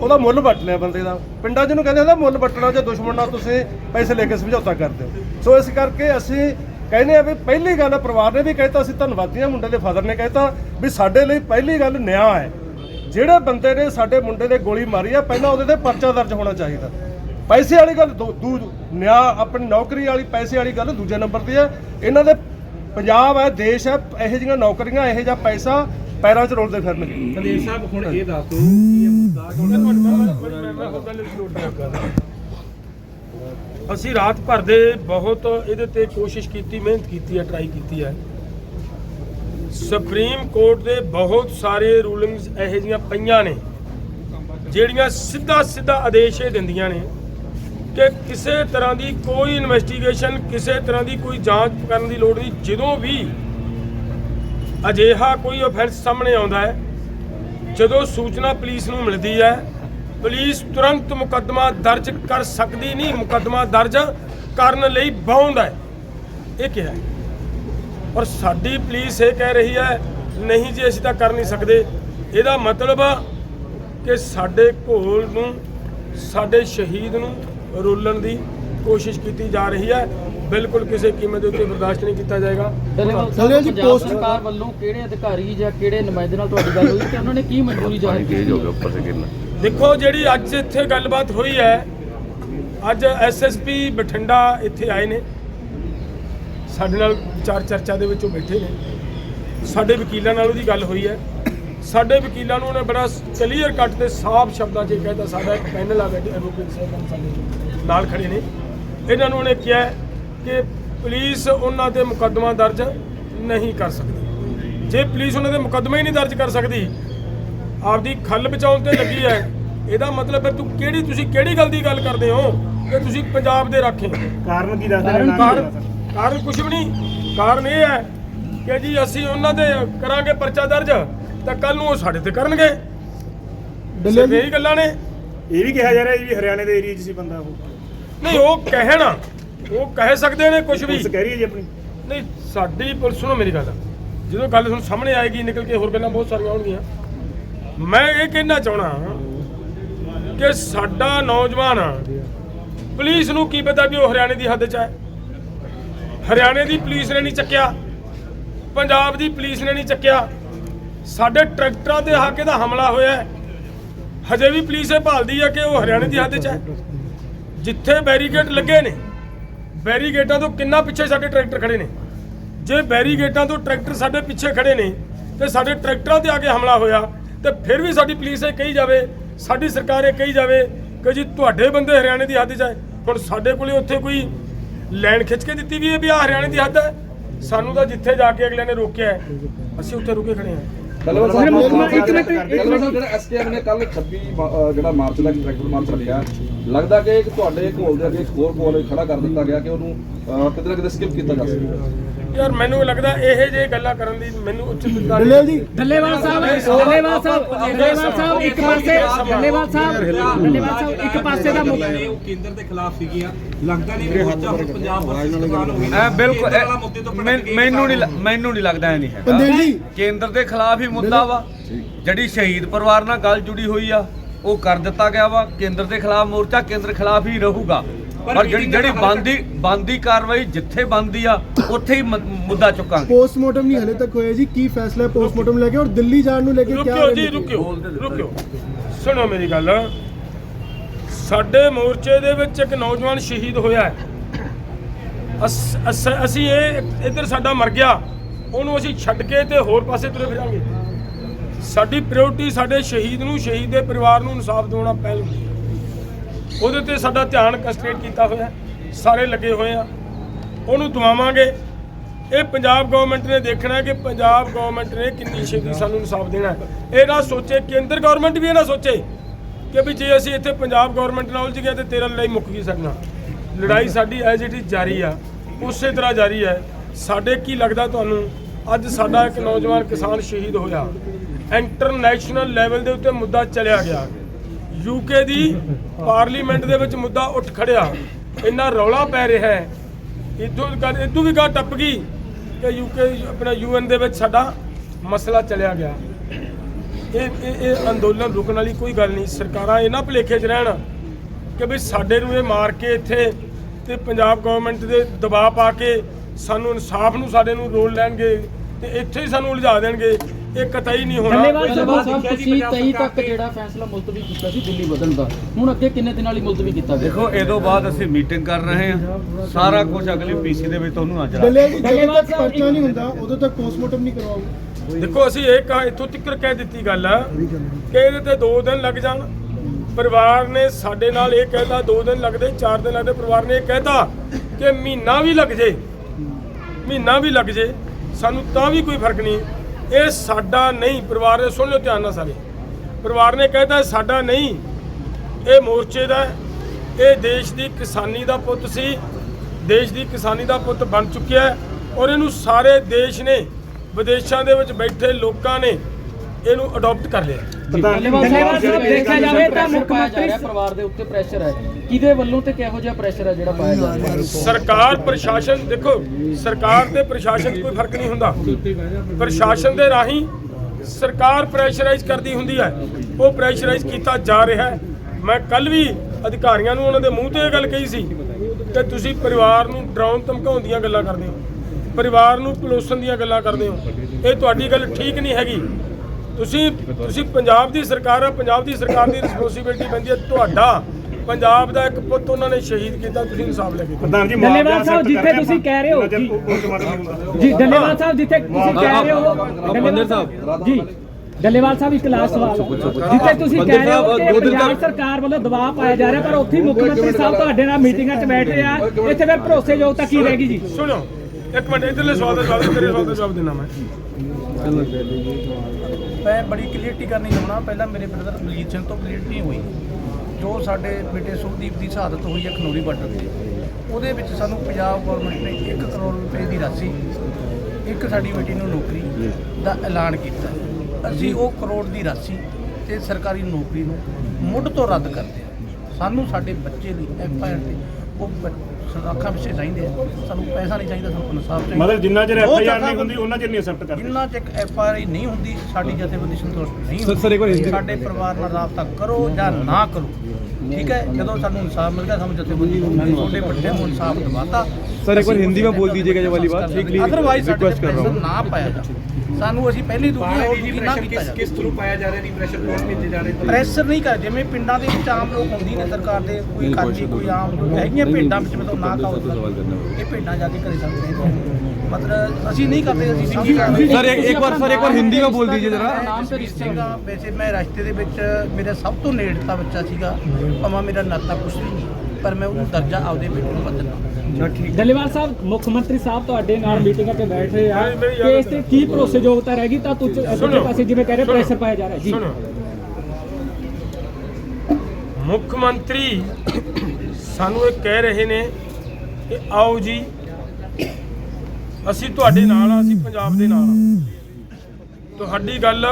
ਉਹਦਾ ਮੁੱਲ ਵੱਟ ਲਿਆ ਬੰਦੇ ਦਾ। ਪਿੰਡਾਂ ਜਿਹਨੂੰ ਕਹਿੰਦੇ ਉਹਦਾ ਮੁੱਲ ਵੱਟਣਾ ਜਾਂ ਦੁਸ਼ਮਣ ਨਾਲ ਤੁਸੀਂ ਪੈਸੇ ਲੈ ਕੇ ਸਮਝੌਤਾ ਕਰਦੇ ਹੋ। ਸੋ ਇਸ ਕਰਕੇ ਅਸੀਂ ਕਹਿੰਦੇ ਆ ਵੀ ਪਹਿਲੀ ਗੱਲ ਪਰਿਵਾਰ ਨੇ ਵੀ ਕਹਿਤਾ ਅਸੀਂ ਧੰਨਵਾਦੀ ਹਾਂ, ਮੁੰਡੇ ਦੇ ਫਾਦਰ ਨੇ ਕਹਿਤਾ ਵੀ ਸਾਡੇ ਲਈ ਪਹਿਲੀ ਗੱਲ ਨਿਆਂ ਹੈ। ਜਿਹੜੇ ਬੰਦੇ ਨੇ ਸਾਡੇ ਮੁੰਡੇ ਦੇ ਗੋਲੀ ਮਾਰੀ ਆ, ਪਹਿਲਾਂ ਉਹਦੇ ਤੇ ਪਰਚਾ ਦਰਜ ਹੋਣਾ ਚਾਹੀਦਾ। ਪੈਸੇ ਵਾਲੀ ਗੱਲ ਦੂ, ਦੂ- ਨਿਆਂ, ਆਪਣੀ ਨੌਕਰੀ ਵਾਲੀ, ਪੈਸੇ ਵਾਲੀ ਗੱਲ ਦੂਜੇ ਨੰਬਰ ਤੇ ਹੈ ਇਹਨਾਂ ਦੇ ਪੰਜਾਬ ਹੈ, ਦੇਸ਼ ਹੈ, ਇਹੋ ਜਿਹੀਆਂ ਨੌਕਰੀਆਂ, ਇਹੋ ਜਿਹਾ ਪੈਸਾ ਪੈਰਾਂ 'ਚ ਰੋਲਦੇ ਫਿਰਨਗੇ ਸੰਦੇਸ਼ ਸਾਹਿਬ, ਹੁਣ ਇਹ ਦੱਸ ਦਿਓ ਕਿ ਇਹ ਮੁੱਦਾ ਅਸੀਂ ਰਾਤ ਭਰ ਦੇ ਬਹੁਤ ਇਹਦੇ ਤੇ ਕੋਸ਼ਿਸ਼ ਕੀਤੀ, ਮਿਹਨਤ ਕੀਤੀ ਹੈ ਟਰਾਈ ਕੀਤੀ ਹੈ। ਸੁਪਰੀਮ ਕੋਰਟ ਦੇ ਬਹੁਤ ਸਾਰੇ ਰੂਲਿੰਗਸ ਇਹੋ ਜਿਹੀਆਂ ਪਈਆਂ ਨੇ, ਜਿਹੜੀਆਂ ਸਿੱਧਾ ਸਿੱਧਾ ਆਦੇਸ਼ ਇਹ ਦਿੰਦੀਆਂ ਨੇ ਕਿ ਕਿਸੇ ਤਰ੍ਹਾਂ ਦੀ ਕੋਈ ਇਨਵੈਸਟੀਗੇਸ਼ਨ ਕਿਸੇ ਤਰ੍ਹਾਂ ਦੀ ਕੋਈ ਜਾਂਚ ਕਰਨ ਦੀ ਲੋੜ ਨਹੀਂ। ਜਦੋਂ ਵੀ ਅਜਿਹਾ ਕੋਈ ਆਫੈਂਸ ਸਾਹਮਣੇ ਆਉਂਦਾ ਹੈ, ਜਦੋਂ ਸੂਚਨਾ ਪੁਲਿਸ ਨੂੰ ਮਿਲਦੀ ਹੈ, ਪੁਲਿਸ ਤੁਰੰਤ ਮੁਕੱਦਮਾ ਦਰਜ ਕਰ ਸਕਦੀ ਨਹੀਂ, ਮੁਕੱਦਮਾ ਦਰਜ ਕਰਨ ਲਈ ਬਾਉਂਡ ਹੈ। ਇਹ ਕਿਹਾ ਪਰ ਸਾਡੀ ਪੁਲਿਸ ਇਹ ਕਹਿ ਰਹੀ ਹੈ, ਨਹੀਂ ਜੀ, ਅਸੀਂ ਤਾਂ ਕਰ ਨਹੀਂ ਸਕਦੇ। ਇਹਦਾ ਮਤਲਬ ਕਿ ਸਾਡੇ ਘੋਲ ਨੂੰ, ਸਾਡੇ ਸ਼ਹੀਦ ਨੂੰ ਰੋਲਣ ਦੀ ਕੋਸ਼ਿਸ਼ ਕੀਤੀ ਜਾ ਰਹੀ ਹੈ। ਬਿਲਕੁਲ ਕਿਸੇ ਕੀਮਤ ਦੇ ਉੱਤੇ ਬਰਦਾਸ਼ਤ ਨਹੀਂ ਕੀਤਾ ਜਾਏਗਾ। ਧੰਨਵਾਦ। ਥੱਲੇ ਜੀ post- ਸਰਕਾਰ ਵੱਲੋਂ ਕਿਹੜੇ ਅਧਿਕਾਰੀ ਜਾਂ ਕਿਹੜੇ ਨੁਮਾਇੰਦੇ ਨਾਲ ਤੁਹਾਡੀ ਗੱਲ ਹੋਈ ਤੇ ਉਹਨਾਂ ਨੇ ਕੀ ਮਨਜ਼ੂਰੀ ਜ਼ਾਹਿਰ ਕੀਤੀ? ਦੇਖੋ ਜਿਹੜੀ ਅੱਜ ਇੱਥੇ ਗੱਲਬਾਤ ਹੋਈ ਹੈ ਅੱਜ ਐਸਐਸਪੀ ਬਠਿੰਡਾ ਇੱਥੇ ਆਏ ਨੇ। ਸਾਡੇ ਨਾਲ ਵਿਚਾਰ ਚਰਚਾ ਦੇ ਵਿੱਚ ਉਹ ਬੈਠੇ ਨੇ। ਸਾਡੇ ਵਕੀਲਾਂ ਨਾਲ ਉਹਦੀ ਗੱਲ ਹੋਈ ਹੈ। ਸਾਡੇ ਵਕੀਲਾਂ ਨੂੰ ਉਹਨੇ ਬੜਾ ਕਲੀਅਰ ਕੱਟ ਤੇ ਸਾਫ਼ ਸ਼ਬਦਾਂ 'ਚ ਇਹ ਕਹਿਤਾ ਸਾਡਾ ਇੱਕ ਪੈਨਲ ਆ ਬੈਠੇ ਐਡਵੋਕੇਟ ਸਾਹਿਬਾਨ ਸਾਡੇ ਨਾਲ ਖੜੇ ਨੇ। ਇਹਨਾਂ ਨੂੰ ਉਹਨੇ ਕਿਹਾ ਕਿ ਪੁਲਿਸ ਉਹਨਾਂ ਤੇ ਮੁਕੱਦਮਾ ਦਰਜ ਨਹੀਂ ਕਰ ਸਕਦੀ। ਜੇ ਪੁਲਿਸ ਉਹਨਾਂ ਦੇ ਮੁਕੱਦਮਾ ਹੀ ਨਹੀਂ ਦਰਜ ਕਰ ਸਕਦੀ ਆਪਦੀ ਖੱਲ ਬਚਾਉਣ ਤੇ ਲੱਗੀ ਹੈ ਇਹਦਾ ਮਤਲਬ ਹੈ ਤੂੰ ਕਿਹੜੀ ਤੁਸੀਂ ਕਿਹੜੀ ਗੱਲ ਦੀ ਗੱਲ ਕਰਦੇ ਹੋ ਕਿ ਤੁਸੀਂ ਪੰਜਾਬ ਦੇ ਰਾਖੇ ਕਾਰਨ ਕੀ ਕਾਰਨ ਕਾਰਨ ਕੁਝ ਵੀ ਨਹੀਂ। ਕਾਰਨ ਇਹ ਹੈ ਕਿ ਜੀ ਅਸੀਂ ਉਹਨਾਂ ਦੇ ਕਰਾਂਗੇ ਪਰਚਾ ਦਰਜ ਤਾਂ ਕੱਲ ਨੂੰ ਉਹ ਸਾਡੇ ਤੇ ਕਰਨਗੇ। ਸਿਰਫ ਇਹੀ ਗੱਲਾਂ ਨੇ। ਇਹ ਵੀ ਕਿਹਾ ਜਾ ਰਿਹਾ ਜੀ ਹਰਿਆਣੇ ਦੇ ਏਰੀਆ 'ਚ ਸੀ ਬੰਦਾ ਉਹ। ਨਹੀਂ ਉਹ ਕਹਿਣ ਉਹ ਕਹਿ ਸਕਦੇ ਨੇ ਕੁਝ ਵੀ। ਕਹਿ ਰਹੀ ਹੈ ਜੀ ਆਪਣੀ। ਨਹੀਂ ਸਾਡੀ ਪੁਲਿਸ ਸੁਣੋ ਮੇਰੀ ਗੱਲ। ਜਦੋਂ ਗੱਲ ਤੁਹਾਨੂੰ ਸਾਹਮਣੇ ਆਏਗੀ ਨਿਕਲ ਕੇ ਹੋਰ ਗੱਲਾਂ ਬਹੁਤ ਸਾਰੀਆਂ ਆਉਣਗੀਆਂ ਮੈਂ ਇਹ ਕਹਿਣਾ ਚਾਹਣਾ ਕਿ ਸਾਡਾ ਨੌਜਵਾਨ ਪੁਲਿਸ ਨੂੰ ਕੀ ਪਤਾ ਵੀ ਉਹ ਹਰਿਆਣੇ ਦੀ ਹੱਦ 'ਚ ਹੈ। ਹਰਿਆਣੇ ਦੀ ਪੁਲਿਸ ਨੇ ਨਹੀਂ ਚੱਕਿਆ। ਪੰਜਾਬ ਦੀ ਪੁਲਿਸ ਨੇ ਨਹੀਂ ਚੱਕਿਆ। ਸਾਡੇ ਟਰੈਕਟਰਾਂ ਤੇ ਹਾਕੇ ਦਾ ਹਮਲਾ ਹੋਇਆ ਹੈ। ਹਜੇ ਵੀ ਪੁਲਿਸ ਇਹ ਭਾਲਦੀ ਹੈ ਕਿ ਉਹ ਹਰਿਆਣੇ ਦੀ ਹੱਦ 'ਚ ਹੈ। ਜਿੱਥੇ ਬੈਰੀਕੇਡ ਲੱਗੇ ਨੇ ਬੈਰੀਗੇਟਾਂ ਤੋਂ ਕਿੰਨਾ ਪਿੱਛੇ ਸਾਡੇ ਟਰੈਕਟਰ ਖੜੇ ਨੇ? ਜੇ ਬੈਰੀਗੇਟਾਂ ਤੋਂ ਟਰੈਕਟਰ ਸਾਡੇ ਪਿੱਛੇ ਖੜੇ ਨੇ, ਤੇ ਸਾਡੇ ਟਰੈਕਟਰਾਂ ਤੇ ਆ ਕੇ ਹਮਲਾ ਹੋਇਆ, ਤੇ ਫਿਰ ਵੀ ਸਾਡੀ ਪੁਲਿਸ ਇਹ ਕਹੀ ਜਾਵੇ, ਸਾਡੀ ਸਰਕਾਰ ਇਹ ਕਹੀ ਜਾਵੇ ਕਿ ਜੀ ਤੁਹਾਡੇ ਬੰਦੇ ਹਰਿਆਣੇ ਦੀ ਹੱਦ 'ਚ ਆਏ ਹੁਣ ਸਾਡੇ ਕੋਲੇ ਉੱਥੇ ਕੋਈ ਲੈਣ ਖਿੱਚ ਕੇ ਦਿੱਤੀ ਵੀ ਹੈ ਵੀ ਆ ਹਰਿਆਣੇ ਦੀ ਹੱਦ ਹੈ? ਸਾਨੂੰ ਤਾਂ ਜਿੱਥੇ ਜਾ ਕੇ ਅਗਲੇ ਨੇ ਰੋਕਿਆ ਅਸੀਂ ਉੱਥੇ ਰੁਕੇ ਖੜੇ ਹਾਂ। ਗੱਲਬਾਤ ਸਾਹਿਬ ਇੱਕ ਮਿੰਟ ਇੱਕ ਮਿੰਟ ਜਿਹੜਾ ਐਸਕੇਐਮ ਨੇ ਕੱਲ 26 ਮ- ਅ, ਜਿਹੜਾ ਮਾਰਚ ਦਾ ਟਰੈਕਟਰ ਮਾਰਚ ਰੱਖਿਆ ਲੱਗਦਾ ਕਿ ਇੱਕ ਤੁਹਾਡੇ ਘੋਲ ਦੇ ਅੱਗੇ ਇੱਕ ਹੋਰ ਕੋਲ ਖੜਾ ਕਰ ਦਿੱਤਾ ਗਿਆ ਕਿ ਉਹਨੂੰ ਕਿਤੇ ਨਾ ਕਿਤੇ ਸਕਿਪ ਕੀਤਾ ਜਾ ਸਕੇ ਯਾਰ ਮੈਨੂੰ ਲੱਗਦਾ ਇਹ ਜੇ ਗੱਲਾਂ ਕਰਨ ਦੀ ਮੈਨੂੰ ਉਚਿਤ ਡੱਲੇਵਾਲ ਜੀ। ਡੱਲੇਵਾਲ ਸਾਹਿਬ ਡੱਲੇਵਾਲ ਸਾਹਿਬ। ਡੱਲੇਵਾਲ ਸਾਹਿਬ। ਇੱਕ ਪਾਸੇ ਡੱਲੇਵਾਲ ਸਾਹਿਬ। ਡੱਲੇਵਾਲ ਸਾਹਿਬ ਇੱਕ ਪਾਸੇ ਦਾ ਉਹ ਕੇਂਦਰ ਦੇ ਖਿਲਾਫ ਸੀਗੀਆਂ। ਲੱਗਦਾ ਨਹੀਂ ਵੀ ਮੋਰਚਾ ਹੁਣ ਪੰਜਾਬ ਵਰਸਸ ਕਿਸਾਨ ਹੋ ਗਈ ਐ ਬਿਲਕੁਲ ਕੇਂਦਰ ਵਾਲਾ ਮੁੱਦੇ ਤੋਂ ਐ, ਭਟਕ ਮੈਨ- ਕੇ ਮੈਨੂੰ ਨਹੀਂ ਲ- ਮੈਨੂੰ ਨਹੀਂ ਲੱਗਦਾ ਐ ਨਹੀਂ ਹੈਗਾ ਬੰਦੇ ਜੀ। ਕੇਂਦਰ ਦੇ ਖਿਲਾਫ ਹੀ ਮੁੱਦਾ ਵਾ। ਜਿਹੜੀ ਸ਼ਹੀਦ ਪਰਿਵਾਰ ਨਾਲ ਗੱਲ ਜੁੜੀ ਹੋਈ ਆ ਉਹ ਕਰ ਦਿੱਤਾ ਗਿਆ ਵਾ। ਕੇਂਦਰ ਦੇ ਖਿਲਾਫ ਮੋਰਚਾ ਕੇਂਦਰ ਖਿਲਾਫ ਹੀ ਰਹੂਗਾ। ਪਰ ਜਿਹੜੀ ਜਿਹੜੀ ਬੰਦੀ ਬੰਦੀ ਕਾਰਵਾਈ ਜਿੱਥੇ ਬੰਦੀ ਆ ਉੱਥੇ ਹੀ ਮ- ਮੁੱਦਾ ਚੁੱਕਾਂਗੇ। ਪੋਸਟਮਾਰਟਮ ਨਹੀਂ ਹਲੇ ਤੱਕ ਹੋਇਆ ਜੀ। ਕੀ ਫੈਸਲਾ ਹੈ ਪੋਸਟਮਾਰਟਮ ਲੈ ਕੇ? ਔਰ ਦਿੱਲੀ ਜਾਣ ਨੂੰ ਲੈ ਕੇ ਕਿਆ ਰੁਕਿਓ ਜੀ ਰਣਨੀਤੀ? ਰੁਕਿਓ। ਰੁਕਿਓ। ਸੁਣੋ ਮੇਰੀ ਗੱਲ। ਸਾਡੇ ਮੋਰਚੇ ਦੇ ਵਿੱਚ ਇੱਕ ਨੌਜਵਾਨ ਸ਼ਹੀਦ ਹੋਇਆ ਹੈ। ਅਸ- ਇਹ ਇੱਧਰ ਸਾਡਾ ਮਰ ਗਿਆ ਉਹਨੂੰ ਅਸੀਂ ਛੱਡ ਕੇ ਤੇ ਹੋਰ ਪਾਸੇ ਤੁਰੇ ਫਿਰਾਂਗੇ। ਸਾਡੀ ਪ੍ਰਾਇੋਰਟੀ ਸਾਡੇ ਸ਼ਹੀਦ ਨੂੰ ਸ਼ਹੀਦ ਦੇ ਪਰਿਵਾਰ ਨੂੰ ਇਨਸਾਫ ਦਿਵਾਉਣਾ ਪਹਿਲ ਹੁੰਦੀ ਹੈ। ਉਹਦੇ ਤੇ ਸਾਡਾ ਧਿਆਨ ਕਨਸਟ੍ਰੇਟ ਕੀਤਾ ਹੋਇਆ। ਸਾਰੇ ਲੱਗੇ ਹੋਏ ਆ। ਉਹਨੂੰ ਦਵਾਵਾਂਗੇ। ਇਹ ਪੰਜਾਬ ਗਵਰਨਮੈਂਟ ਨੇ ਦੇਖਣਾ ਕਿ ਪੰਜਾਬ ਗਵਰਨਮੈਂਟ ਨੇ ਕਿੰਨੀ ਛੇਤੀ ਸਾਨੂੰ ਇਨਸਾਫ ਦੇਣਾ ਹੈ। ਇਹ ਨਾ ਸੋਚੇ ਕੇਂਦਰ ਗਵਰਨਮੈਂਟ ਵੀ ਇਹ ਨਾ ਸੋਚੇ। ਕਿ ਵੀ ਜੇ ਅਸੀਂ ਇੱਥੇ ਪੰਜਾਬ ਗਵਰਨਮੈਂਟ ਨਾਲ ਉਲਝ ਗਏ ਤੇ ਤੇਰਾ ਲੜਾਈ ਮੁੱਕ ਗਈ ਸਾਡੇ ਨਾਲ ਲੜਾਈ ਸਾਡੀ ਐਜ਼ ਇਟ ਇਜ਼ ਜਾਰੀ ਆ। ਉਸੇ ਤਰ੍ਹਾਂ ਜਾਰੀ ਹੈ ਸਾਡੇ ਕੀ ਲੱਗਦਾ ਤੁਹਾਨੂੰ? ਅੱਜ ਸਾਡਾ ਇੱਕ ਨੌਜਵਾਨ ਕਿਸਾਨ ਸ਼ਹੀਦ ਹੋਇਆ। ਇੰਟਰਨੈਸ਼ਨਲ ਲੈਵਲ ਦੇ ਉੱਤੇ ਮੁੱਦਾ ਚੱਲਿਆ ਗਿਆ। ਯੂਕੇ ਦੀ ਪਾਰਲੀਮੈਂਟ ਦੇ ਵਿੱਚ ਮੁੱਦਾ ਉੱਠ ਖੜਿਆ। ਇੰਨਾ ਰੌਲਾ ਪੈ ਰਿਹਾ ਹੈ। ਇਦੋਂ ਗੱਲ ਇਦੋਂ ਵੀ ਗੱਲ ਟੱਪ ਗਈ ਕਿ ਯੂਕੇ ਆਪਣਾ ਯੂਐਨ ਦੇ ਵਿੱਚ ਸਾਡਾ ਮਸਲਾ ਚੱਲਿਆ ਗਿਆ। ਇਹ ਇਹ ਇਹ ਅੰਦੋਲਨ ਰੁਕਣ ਵਾਲੀ ਕੋਈ ਗੱਲ ਨਹੀਂ। ਸਰਕਾਰਾਂ ਇਹਨਾਂ ਭੁਲੇਖੇ 'ਚ ਰਹਿਣ ਕਿ ਵੀ ਸਾਡੇ ਨੂੰ ਇਹ ਮਾਰ ਕੇ ਇੱਥੇ ਤੇ ਪੰਜਾਬ ਗਵਰਨਮੈਂਟ ਦੇ ਦਬਾਅ ਪਾ ਕੇ ਸਾਨੂੰ ਇਨਸਾਫ ਨੂੰ ਸਾਡੇ ਨੂੰ ਰੋਲ ਲੈਣਗੇ ਤੇ ਇੱਥੇ ਹੀ ਸਾਨੂੰ ਉਲਝਾ ਦੇਣਗੇ। ਇਹ ਕਤਈ ਨਹੀਂ ਹੋਣਾ। ਧੰਨਵਾਦ ਧੰਨਵਾਦ ਸਾਹਿਬ ਤੁਸੀਂ 23 ਤੱਕ ਜਿਹੜਾ ਫੈਸਲਾ ਮੁਲਤਵੀ ਕੀਤਾ ਸੀ ਦਿੱਲੀ ਵਧਣ ਦਾ ਹੁਣ ਅੱਗੇ ਕਿੰਨੇ ਦਿਨਾਂ ਲਈ ਮੁਲਤਵੀ ਕੀਤਾ ਗਿਆ? ਦੇਖੋ ਇਹ ਤੋਂ ਬਾਅਦ ਅਸੀਂ ਮੀਟਿੰਗ ਕਰ ਰਹੇ ਹਾਂ। ਸਾਰਾ ਕੁਝ ਅਗਲੀ ਪੀਸੀ ਦੇ ਵਿੱਚ ਤੁਹਾਨੂੰ ਡੱਲੇ ਜੀ ਜਦੋਂ ਤੱਕ ਪਰਚਾ ਨਹੀਂ ਹੁੰਦਾ ਉਦੋਂ ਤੱਕ ਪੋਸਟਮਾਰਟਮ ਨਹੀਂ ਕਰਵਾਓਗੇ ਦੇਖੋ ਅਸੀਂ ਇਹ ਕਹਾ ਇੱਥੋਂ ਤੱਕ ਕਹਿ ਦਿੱਤੀ ਗੱਲ ਆ ਕਿ ਇਹਦੇ ਤੇ 2 ਦਿਨ ਲੱਗ ਜਾਣ। ਪਰਿਵਾਰ ਨੇ ਸਾਡੇ ਨਾਲ ਇਹ ਕਹਿਤਾ 2 ਦਿਨ ਲੱਗਦੇ 4 ਦਿਨ ਲੱਗਦੇ ਪਰਿਵਾਰ ਨੇ ਇਹ ਕਹਿਤਾ ਕਿ ਮਹੀਨਾ ਵੀ ਲੱਗ ਜੇ। ਮਹੀਨਾ ਵੀ ਲੱਗ ਜੇ। ਸਾਨੂੰ ਤਾਂ ਵੀ ਕੋਈ ਫ਼ਰਕ ਨਹੀਂ। ਇਹ ਸਾਡਾ ਨਹੀਂ ਪਰਿਵਾਰ ਨੇ ਸੁਣ ਲਿਓ ਧਿਆਨ ਨਾਲ ਸਾਰੇ। ਪਰਿਵਾਰ ਨੇ ਕਹਿਤਾ ਸਾਡਾ ਨਹੀਂ। ਇਹ ਮੋਰਚੇ ਦਾ। ਇਹ ਦੇਸ਼ ਦੀ ਕਿਸਾਨੀ ਦਾ ਪੁੱਤ ਸੀ। ਦੇਸ਼ ਦੀ ਕਿਸਾਨੀ ਦਾ ਪੁੱਤ ਬਣ ਚੁੱਕਿਆ ਔਰ ਇਹਨੂੰ ਸਾਰੇ ਦੇਸ਼ ਨੇ ਵਿਦੇਸ਼ਾਂ ਦੇ ਵਿੱਚ ਬੈਠੇ ਲੋਕਾਂ ਨੇ ਇਹਨੂੰ ਅਡਾਪਟ ਕਰ ਲਿਆ। ਧੰਨਵਾਦ ਸਾਹਿਬ ਦੇਖਿਆ ਜਾਵੇ ਤਾਂ ਮੁੱਖ ਪਾਇਆ ਜਾ ਮੰਤਰੀ ਰਿਹਾ ਪਰਿਵਾਰ ਦੇ ਉੱਤੇ ਪ੍ਰੈਸ਼ਰ ਹੈ। ਕਿਹਦੇ ਵੱਲੋਂ ਤੇ ਕਿਹੋ ਜਿਹਾ ਪ੍ਰੈਸ਼ਰ ਹੈ ਜਿਹੜਾ ਪਾਇਆ ਜਾ ਰਿਹਾ ਸਰਕਾਰ ਪ੍ਰਸ਼ਾਸਨ ਦੇਖੋ ਸਰਕਾਰ ਤੇ ਪ੍ਰਸ਼ਾਸਨ 'ਚ ਕੋਈ ਫ਼ਰਕ ਨਹੀਂ ਹੁੰਦਾ। ਪ੍ਰਸ਼ਾਸਨ ਦੇ ਰਾਹੀਂ ਸਰਕਾਰ ਪ੍ਰੈਸ਼ਰਾਈਜ਼ ਕਰਦੀ ਹੁੰਦੀ ਹੈ। ਉਹ ਪ੍ਰੈਸ਼ਰਾਈਜ਼ ਕੀਤਾ ਜਾ ਰਿਹਾ ਹੈ। ਮੈਂ ਕੱਲ ਵੀ ਅਧਿਕਾਰੀਆਂ ਨੂੰ ਉਹਨਾਂ ਦੇ ਮੂੰਹ ਤੇ ਇਹ ਗੱਲ ਕਹੀ ਸੀ ਕਿ ਤੁਸੀਂ ਪਰਿਵਾਰ ਨੂੰ ਡਰਾਉਣ ਧਮਕਾਉਣ ਦੀਆਂ ਗੱਲਾਂ ਕਰਦੇ ਹੋ। ਪਰਿਵਾਰ ਨੂੰ ਪਲੋਸਣ ਦੀਆਂ ਗੱਲਾਂ ਕਰਦੇ ਹੋ। ਇਹ ਤੁਹਾਡੀ ਗੱਲ ਠੀਕ ਨਹੀਂ ਹੈਗੀ। ਤੁਸੀਂ ਤੁਸੀਂ ਪੰਜਾਬ ਦੀ ਸਰਕਾਰ ਆ ਪੰਜਾਬ ਦੀ ਸਰਕਾਰ ਦੀ ਰਿਸਪੌਂਸਿਬਿਲਟੀ ਬਣਦੀ ਹੈ। ਤੁਹਾਡਾ ਪੰਜਾਬ ਦਾ ਇੱਕ ਪੁੱਤ ਉਹਨਾਂ ਨੇ ਸ਼ਹੀਦ ਕੀਤਾ ਤੁਸੀਂ ਇਨਸਾਫ ਲੈ ਕੇ ਦਿਓ। ਡੱਲੇਵਾਲ ਸਾਹਿਬ ਜਿੱਥੇ ਤੁਸੀਂ ਕਹਿ ਰਹੇ ਹੋ। ਜੀ ਡੱਲੇਵਾਲ ਸਾਹਿਬ ਜਿੱਥੇ ਤੁਸੀਂ ਕਹਿ ਰਹੇ ਹੋ। ਡੱਲੇਵਾਲ ਸਾਹਿਬ। ਜੀ ਡੱਲੇਵਾਲ ਸਾਹਿਬ ਇੱਕ ਲਾਸਟ ਸਵਾਲ। ਜਿੱਥੇ ਤੁਸੀਂ ਕਹਿ ਰਹੇ ਹੋ ਕਿ ਪੰਜਾਬ ਸਰਕਾਰ ਵੱਲੋਂ ਦਬਾਅ ਪਾਇਆ ਜਾ ਰਿਹਾ ਪਰ ਉੱਥੇ ਮੁੱਖ ਮੰਤਰੀ ਸਾਹਿਬ ਤੁਹਾਡੇ ਨਾਲ ਮੀਟਿੰਗਾਂ 'ਚ ਬੈਠ ਰਹੇ। ਆ ਇੱਥੇ ਫਿਰ ਭਰੋਸੇਯੋਗਤਾ ਕੀ ਰਹੇਗੀ ਜੀ? ਸੁਣੋ। ਇੱਕ ਮਿੰਟ, ਇਧਰਲੇ ਸਵਾਲ ਦਾ ਜਵਾਬ ਤੇਰੇ ਸਵਾਲ ਦਾ ਜਵਾਬ ਦੇਣਾ ਮੈਂ। ਮੈਂ ਬੜੀ ਕਲੀਅਰਟੀ ਕਰਨੀ ਚਾਹੁੰਦਾ, ਪਹਿਲਾਂ ਮੇਰੇ ਬ੍ਰਦਰ ਬਲਜੀਤ ਸਿੰਘ ਤੋਂ ਕਲੀਅਰਟੀ ਹੋਈ। ਜੋ ਸਾਡੇ ਬੇਟੇ ਸੁਖਦੀਪ ਦੀ ਸ਼ਹਾਦਤ ਹੋਈ ਹੈ ਖਨੌਰੀ ਬਾਰਡਰ ਤੇ। ਉਹਦੇ ਵਿੱਚ ਸਾਨੂੰ ਪੰਜਾਬ ਗਵਰਨਮੈਂਟ ਨੇ 1 ਕਰੋੜ ਰੁਪਏ ਦੀ ਰਾਸ਼ੀ, ਇੱਕ ਸਾਡੀ ਬੇਟੀ ਨੂੰ ਨੌਕਰੀ ਦਾ ਐਲਾਨ ਕੀਤਾ। ਅਸੀਂ ਉਹ ਕਰੋੜ ਦੀ ਰਾਸ਼ੀ ਤੇ ਸਰਕਾਰੀ ਨੌਕਰੀ ਨੂੰ ਮੁੱਢ ਤੋਂ ਰੱਦ ਕਰਦੇ ਹਾਂ ਸਾਨੂੰ ਸਾਡੇ ਬੱਚੇ ਲਈ ਐਫ ਆਈ ਆਰ ਤੇ ਉਹ ਬ- ਸਰਾਖਾਂ ਪਿੱਛੇ ਚਾਹੀਦੇ ਆ ਸਾਨੂੰ ਪੈਸਾ ਨਹੀਂ ਚਾਹੀਦਾ ਸਾਨੂੰ ਇਨਸਾਫ ਚਾਹੀਦਾ ਮਤਲਬ ਜਿੰਨਾ ਚਿਰ ਉਹ FIR ਨਹੀਂ ਜਗ੍ਹਾ- ਹੁੰਦੀ, ਉਹਨਾਂ ਚਿਰ ਨਹੀਂ accept ਕਰਦੇ। ਜਿੰਨਾ ਚਿਰ ਐਫ ਆਈ ਆਰ ਨਹੀਂ ਹੁੰਦੀ ਸਾਡੀ ਜਥੇਬੰਦੀ ਸੰਤੁਸ਼ਟ ਨਹੀਂ ਹੁੰਦੀ ਸਾਡੇ ਪਰਿਵਾਰ ਨਾਲ ਰਾਬਤਾ ਕਰੋ ਜਾਂ ਨਾ ਕਰੋ ਠੀਕ ਹੈ ਜਦੋਂ ਸਾਨੂੰ ਇਨਸਾਫ ਮਿਲ ਗਿਆ ਸਾਨੂੰ ਜਥੇਬੰਦੀ ਨੂੰ ਛੋਟੇ ਵੱਡੇ ਨੂੰ ਇਨਸਾਫ ਦਿਵਾਤਾ सर, एक बार हिंदी में बोल दीजिएगा ये वाली बात, ठीक, ਅਦਰਵਾਈਜ਼ request कर रहा हूँ। ਨਾ ਪਾਇਆ ਜਾ ਸਾਨੂੰ ਅਸੀਂ ਪਹਿਲੀ ਦੂਜੀ ਹੋਰ ਦੂਜੀ ਨਾ ਕੀਤਾ ਜਾ ਕਿਸ ਥਰੂ ਪਾਇਆ ਜਾ ਰਿਹਾ ਨਹੀਂ ਪ੍ਰੈਸ਼ਰ ਕੌਣ ਭੇਜੇ ਜਾ ਰਹੇ ਪ੍ਰੈਸ਼ਰ ਨਹੀਂ ਕਰ ਜਿਵੇਂ ਪਿੰਡਾਂ ਦੇ ਵਿੱਚ ਆਮ ਲੋਕ ਹੁੰਦੀ ਨੇ ਸਰਕਾਰ ਦੇ ਕੋਈ ਕਾਜੀ ਕੋਈ ਆਮ ਲੋਕ ਹੈਗੀਆਂ ਪਿੰਡਾਂ ਵਿੱਚ ਮਤਲਬ ਨਾ ਖਾਓ ਇਹ ਪਿੰਡਾਂ ਜਾ ਕੇ ਘਰੇ ਸਕਦੇ ਨੇ ਮਤਲਬ ਅਸੀਂ ਨਹੀਂ ਕਰਦੇ ਅਸੀਂ ਸਮਝੀ सर एक एक बार सर एक बार हिंदी में बोल दीजिए जरा ਨਾਮ ਤੇ ਰਿਸ਼ਤੇਗਾ ਵੈਸੇ ਮੈਂ ਰਸਤੇ ਦੇ ਵਿੱਚ ਮੇਰਾ ਸਭ ਤੋਂ ਨੇੜਤਾ ਬੱਚਾ ਸੀਗਾ ਭਾਵੇਂ ਮੇਰਾ ਨਾਤਾ ਕੁਛ ਵੀ ਨਹੀਂ ਪਰ ਮੈਂ ਉਹਨੂੰ ਦਰਜਾ ਆਪਦੇ ਬੇਟੇ ਨੂੰ ਬਦਲਣਾ ਡੱਲੇਵਾਲ ਸਾਹਿਬ ਮੁੱਖ ਮੰਤਰੀ ਸਾਹਿਬ ਤੁਹਾਡੇ ਨਾਲ ਮੀਟਿੰਗਾਂ 'ਤੇ ਬੈਠ ਆ। ਮੇਰੀ- ਮੇਰੀ ਕਿ ਗੱਲ ਇਸ ਤੇ ਕੀ ਭਰੋਸੇਯੋਗਤਾ ਰਹੇਗੀ ਤਾਂ ਤੁਝ ਦੂਜੇ। ਪਾਸੇ ਜਿਵੇਂ ਕਹਿ ਰਹੇ ਪ੍ਰੈਸ਼ਰ ਪਾਇਆ ਜਾ ਰਿਹਾ। ਜੀ। ਮੁੱਖ ਮੰਤਰੀ ਸਾਨੂੰ ਇਹ ਕਹਿ ਰਹੇ ਨੇ ਕਿ ਆਓ ਜੀ ਅਸੀਂ ਤੁਹਾਡੇ ਨਾਲ ਆ ਅਸੀਂ ਪੰਜਾਬ ਦੇ ਨਾਲ ਆ ਤੁਹਾਡੀ ਗੱਲ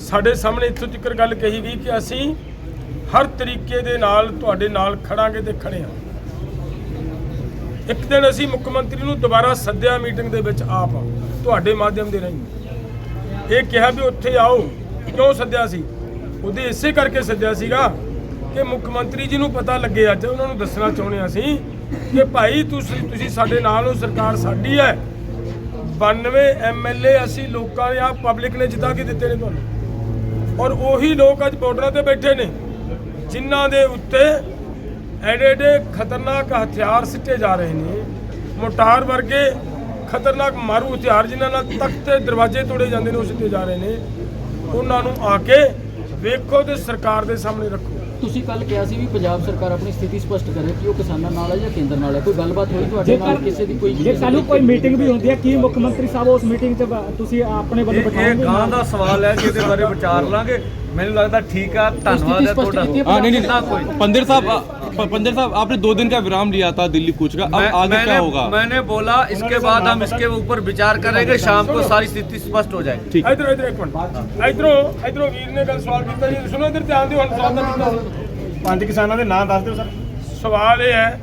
ਸਾਡੇ ਸਾਹਮਣੇ ਇੱਥੋਂ ਤੱਕ ਗੱਲ ਕਹੀ ਗਈ ਕਿ ਅਸੀਂ ਹਰ ਤਰੀਕੇ ਦੇ ਨਾਲ ਤੁਹਾਡੇ ਨਾਲ ਖੜਾਂਗੇ ਤੇ ਖੜੇ ਆ ਇੱਕ ਦਿਨ ਅਸੀਂ ਮੁੱਖ ਮੰਤਰੀ ਨੂੰ ਦੁਬਾਰਾ ਸੱਦਿਆ ਮੀਟਿੰਗ ਦੇ ਵਿੱਚ, ਆਪ ਤੁਹਾਡੇ ਮਾਧਿਅਮ ਦੇ ਰਾਹੀਂ ਇਹ ਕਿਹਾ ਵੀ ਉੱਥੇ ਆਓ, ਕਿਉਂ ਸੱਦਿਆ ਸੀ? ਉਹਦੇ ਇਸੇ ਕਰਕੇ ਸੱਦਿਆ ਸੀਗਾ ਕਿ ਮੁੱਖ ਮੰਤਰੀ ਜੀ ਨੂੰ ਪਤਾ ਲੱਗੇ ਅੱਜ, ਉਹਨਾਂ ਨੂੰ ਦੱਸਣਾ ਚਾਹੁੰਦੇ ਹਾਂ ਅਸੀਂ ਕਿ ਭਾਈ ਤੁਸੀਂ ਤੁਸੀਂ ਸਾਡੇ ਨਾਲ ਹੋ, ਸਰਕਾਰ ਸਾਡੀ ਹੈ। 92 ਐਮਐਲਏ ਅਸੀਂ ਲੋਕਾਂ ਨੇ ਆ ਪਬਲਿਕ ਨੇ ਜਿੱਤਾ ਕੇ ਦਿੱਤੇ ਨੇ ਤੁਹਾਨੂੰ। ਔਰ ਉਹੀ ਲੋਕ ਅੱਜ ਬਾਰਡਰਾਂ ਤੇ ਬੈਠੇ ਨੇ, ਜਿਨ੍ਹਾਂ ਦੇ ਉੱਤੇ ਐਡੇ ਐਡੇ ਖਤਰਨਾਕ ਹਥਿਆਰ ਸਿੱਟੇ ਜਾ ਰਹੇ ਨੇ। ਮੋਟਾਰ ਵਰਗੇ ਖਤਰਨਾਕ ਮਾਰੂ ਹਥਿਆਰ ਜਿਨ੍ਹਾਂ ਨਾਲ ਤਖਤ ਤੇ ਦਰਵਾਜ਼ੇ ਤੋੜੇ ਜਾਂਦੇ ਨੇ ਉਹ ਸਿੱਟੇ ਜਾ ਰਹੇ ਨੇ। ਉਹਨਾਂ ਨੂੰ ਆ ਕੇ ਵੇਖੋ ਤੇ ਸਰਕਾਰ ਦੇ ਸਾਹਮਣੇ ਰੱਖੋ। ਤੁਸੀਂ ਕੱਲ ਕਿਹਾ ਸੀ ਵੀ ਪੰਜਾਬ ਸਰਕਾਰ ਆਪਣੀ ਸਥਿਤੀ ਸਪਸ਼ਟ ਕਰੇ ਕਿ ਉਹ ਕਿਸਾਨਾਂ ਨਾਲ ਹੈ ਜਾਂ ਕੇਂਦਰ ਨਾਲ ਹੈ। ਕੋਈ ਗੱਲਬਾਤ ਹੋਈ ਤੁਹਾਡੇ ਨਾਲ ਕਿਸੇ ਦੀ ਕੋਈ ਜੇ ਸਾਨੂੰ ਕੋਈ ਮੀਟਿੰਗ ਵੀ ਹੁੰਦੀ ਹੈ ਕੀ ਮੁੱਖ ਮੰਤਰੀ ਸਾਹਿਬ ਉਸ ਮੀਟਿੰਗ 'ਚ ਤੁਸੀਂ ਆਪਣੇ ਵੱਲੋਂ ਬਿਠਾਉਂਗੇ ਇਹ ਗਾਂ ਦਾ ਸਵਾਲ ਹੈ ਜਿਹਦੇ ਬਾਰੇ ਵਿਚਾਰ ਲਾਂਗੇ। ਮੈਨੂੰ ਲੱਗਦਾ ਠੀਕ ਆ ਧੰਨਵਾਦ ਹੈ ਤੁਹਾਡਾ। ਹਾਂ ਨਹੀਂ ਨਹੀਂ ਪੰਦਿਰ ਸਾਹਿਬ पंदिर साहब आ- पंदिर साहब आपने दो दिन का विराम लिया था दिल्ली कूच का अब मैं- आगे मैंने, क्या होगा मैंने बोला इसके बाद हम इसके ऊपर विचार करेंगे शाम को सारी स्थिति स्पष्ट हो जाएगी ਇਧਰ ਇਧਰ ਇੱਕ ਮਿੰਟ ਇਧਰੋਂ ਇਧਰੋਂ ਵੀਰ ਨੇ ਗੱਲ ਸਵਾਲ ਕੀਤਾ ਜੀ ਸੁਣੋ ਇਧਰ ਧਿਆਨ ਦਿਓ ਹੁਣ ਸਵਾਲ ਦਾ ਕੀਤਾ ਪੰਜ ਕਿਸਾਨਾਂ ਦੇ ਨਾਂ ਦੱਸ ਦਿਓ ਸਰ ਸਵਾਲ ਇਹ ਹੈ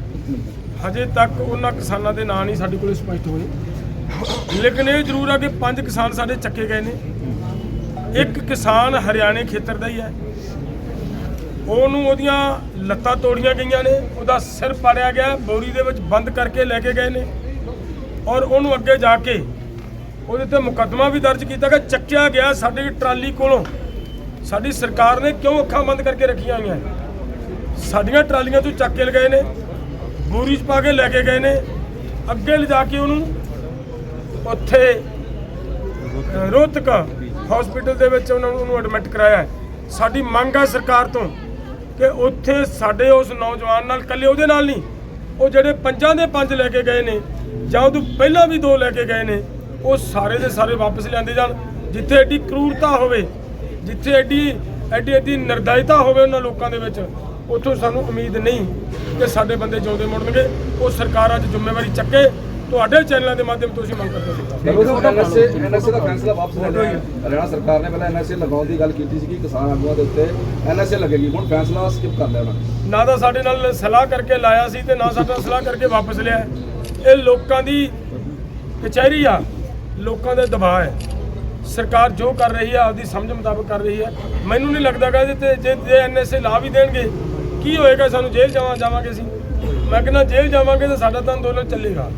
ਹਜੇ ਤੱਕ ਉਹਨਾਂ ਕਿਸਾਨਾਂ ਦੇ ਨਾਂ ਨਹੀਂ ਸਾਡੇ ਕੋਲ ਸਪਸ਼ਟ ਹੋਏ ਲੇਕਿਨ ਇਹ ਜ਼ਰੂਰ ਆ ਕਿ ਪੰਜ ਕਿਸਾਨ ਸਾਡੇ ਚੱਕੇ ਗਏ ਨੇ ਇੱਕ ਕਿਸਾਨ ਹਰਿਆਣੇ ਖੇਤਰ ਦਾ ਹੀ ਹੈ ਉਹਨੂੰ ਉਹਦੀਆਂ ਲੱਤਾਂ ਤੋੜੀਆਂ ਗਈਆਂ ਨੇ, ਉਹਦਾ ਸਿਰ ਪਾੜਿਆ ਗਿਆ, ਬੋਰੀ ਦੇ ਵਿੱਚ ਬੰਦ ਕਰਕੇ ਲੈ ਕੇ ਗਏ ਨੇ। ਔਰ ਉਹਨੂੰ ਅੱਗੇ ਜਾ ਕੇ ਉਹਦੇ ਤੇ ਮੁਕੱਦਮਾ ਵੀ ਦਰਜ ਕੀਤਾ ਗਿਆ, ਚੱਕਿਆ ਗਿਆ ਸਾਡੀ ਟਰਾਲੀ ਕੋਲੋਂ। ਸਾਡੀ ਸਰਕਾਰ ਨੇ ਕਿਉਂ ਅੱਖਾਂ ਬੰਦ ਕਰਕੇ ਰੱਖੀਆਂ ਹੋਈਆਂ? ਸਾਡੀਆਂ ਟਰਾਲੀਆਂ ਤੋਂ ਚੱਕ ਕੇ ਲਗਾਏ ਨੇ, ਬੋਰੀ 'ਚ ਪਾ ਕੇ ਲੈ ਕੇ ਗਏ ਨੇ। ਅੱਗੇ ਲਿਜਾ ਕੇ ਉਹਨੂੰ ਉੱਥੇ ਰੋਹਤਕ ਹਸਪੀਟਲ ਦੇ ਵਿੱਚ ਉਹਨਾਂ ਨੂੰ ਉਹਨੂੰ ਐਡਮਿਟ ਕਰਾਇਆ। ਸਾਡੀ ਮੰਗ ਹੈ ਸਰਕਾਰ ਤੋਂ ਕਿ ਉੱਥੇ ਸਾਡੇ ਉਸ ਨੌਜਵਾਨ ਨਾਲ, ਇਕੱਲੇ ਉਹਦੇ ਨਾਲ ਨਹੀਂ, ਉਹ ਜਿਹੜੇ ਪੰਜਾਂ ਦੇ ਪੰਜ ਲੈ ਕੇ ਗਏ ਨੇ, ਜਾਂ ਉਹ ਤੋਂ ਪਹਿਲਾਂ ਵੀ ਦੋ ਲੈ ਕੇ ਗਏ ਨੇ, ਉਹ ਸਾਰੇ ਦੇ ਸਾਰੇ ਵਾਪਸ ਲਿਆਂਦੇ ਜਾਣ। ਜਿੱਥੇ ਐਡੀ ਕਰੂਰਤਾ ਹੋਵੇ, ਜਿੱਥੇ ਐਡੀ ਐਡੀ ਐਡੀ ਨਿਰਦਇਤਾ ਹੋਵੇ ਉਹਨਾਂ ਲੋਕਾਂ ਦੇ ਵਿੱਚ, ਉੱਥੋਂ ਸਾਨੂੰ ਉਮੀਦ ਨਹੀਂ ਕਿ ਸਾਡੇ ਬੰਦੇ ਜਿਉਂਦੇ ਮੁੜਨਗੇ। ਉਹ ਸਰਕਾਰ ਅੱਜ ਜ਼ਿੰਮੇਵਾਰੀ ਚੱਕੇ ਤੁਹਾਡੇ ਚੈਨਲਾਂ ਦੇ ਮਾਧਿਅਮ ਤੋਂ ਅਸੀਂ ਮੰਗ ਕਰਦੇ ਹਾਂ। ਦੇਖੋ ਐਨਐਸਏ ਐਨਐਸਏ ਦਾ ਫੈਸਲਾ ਵਾਪਸ ਲੈ ਲਿਆ। ਹੈ। ਹਰਿਆਣਾ ਸਰਕਾਰ ਨੇ ਪਹਿਲਾਂ ਐਨਐਸਏ ਲਗਾਉਣ ਦੀ ਗੱਲ ਕੀਤੀ ਸੀ ਕਿ ਕਿਸਾਨ ਆਗੂਆਂ ਦੇ ਉੱਤੇ। ਐਨਐਸਏ ਲੱਗੇਗੀ ਹੁਣ ਫੈਸਲਾ ਸਕਿਪ ਕਰ ਲਿਆ ਉਹਨਾਂ ਨੇ। ਨਾ ਤਾਂ ਸਾਡੇ ਨਾਲ ਸਲਾਹ ਕਰਕੇ ਲਾਇਆ ਸੀ ਤੇ ਨਾ ਸਾਡੇ ਨਾਲ ਸਲਾਹ ਕਰਕੇ ਵਾਪਸ ਲਿਆ। ਇਹ ਲੋਕਾਂ ਦੀ ਕਚਹਿਰੀ ਆ ਲੋਕਾਂ ਦੇ ਦਬਾਅ ਹੈ। ਸਰਕਾਰ ਜੋ ਕਰ ਰਹੀ ਹੈ ਆਪਦੀ ਸਮਝ ਮੁਤਾਬਕ ਕਰ ਰਹੀ ਹੈ। ਮੈਨੂੰ ਨਹੀਂ ਲੱਗਦਾ ਕਿ ਇਹਦੇ ਤੇ ਜੇ ਜੇ ਐਨਐਸਏ ਲਾ ਵੀ ਦੇਣਗੇ ਕੀ ਹੋਏਗਾ ਸਾਨੂੰ ਜੇਲ੍ਹ ਜਾਵਾਂ ਜਾਵਾਂਗੇ ਅਸੀਂ? ਮੈਂ ਕਹਿੰਦਾ ਜੇਲ੍ਹ ਜਾਵਾਂਗੇ ਤਾਂ ਸਾਡਾ ਤਾਂ ਅੰਦੋਲਨ ਚੱਲੇਗਾ।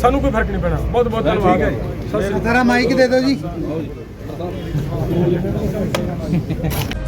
ਸਾਨੂੰ ਕੋਈ ਫ਼ਰਕ ਨਹੀਂ ਪੈਣਾ। ਬਹੁਤ ਬਹੁਤ ਧੰਨਵਾਦ। ਸਤਿ ਸ਼੍ਰੀ ਅਕਾਲ। ਮਾਈਕ ਦੇ ਦਿਓ ਜੀ। [laughs]